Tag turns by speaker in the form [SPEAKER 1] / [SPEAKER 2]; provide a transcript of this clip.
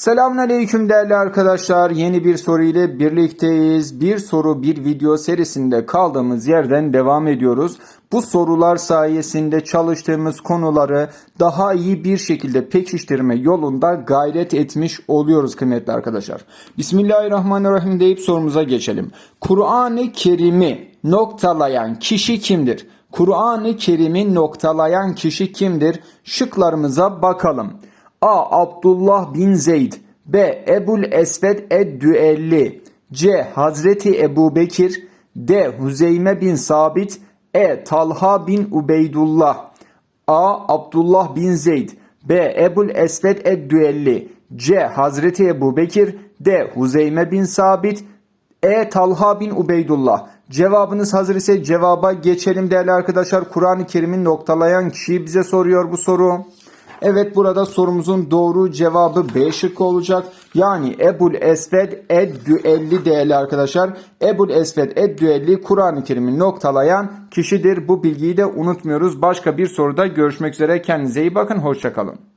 [SPEAKER 1] Selamünaleyküm değerli arkadaşlar. Yeni bir soru ile birlikteyiz. Bir soru bir video serisinde kaldığımız yerden devam ediyoruz. Bu sorular sayesinde çalıştığımız konuları daha iyi bir şekilde pekiştirme yolunda gayret etmiş oluyoruz kıymetli arkadaşlar. Bismillahirrahmanirrahim deyip sorumuza geçelim. Kur'an-ı Kerim'i noktalayan kişi kimdir? Kur'an-ı Kerim'i noktalayan kişi kimdir? Şıklarımıza bakalım. A. Abdullah bin Zeyd B. Ebul Esved Ed-Düelli C. Hazreti Ebu Bekir D. Huzeyme bin Sabit E. Talha bin Ubeydullah A. Abdullah bin Zeyd B. Ebul Esved Ed-Düelli C. Hazreti Ebu Bekir D. Huzeyme bin Sabit E. Talha bin Ubeydullah. Cevabınız hazır ise cevaba geçelim değerli arkadaşlar. Kur'an-ı Kerim'i noktalayan kişiyi bize soruyor bu soru. Evet burada sorumuzun doğru cevabı B şıkkı olacak. Yani Ebul Esved Ed-Düelli değerli arkadaşlar. Ebul Esved Ed-Düelli Kur'an-ı Kerim'i noktalayan kişidir. Bu bilgiyi de unutmuyoruz. Başka bir soruda görüşmek üzere. Kendinize iyi bakın. Hoşçakalın.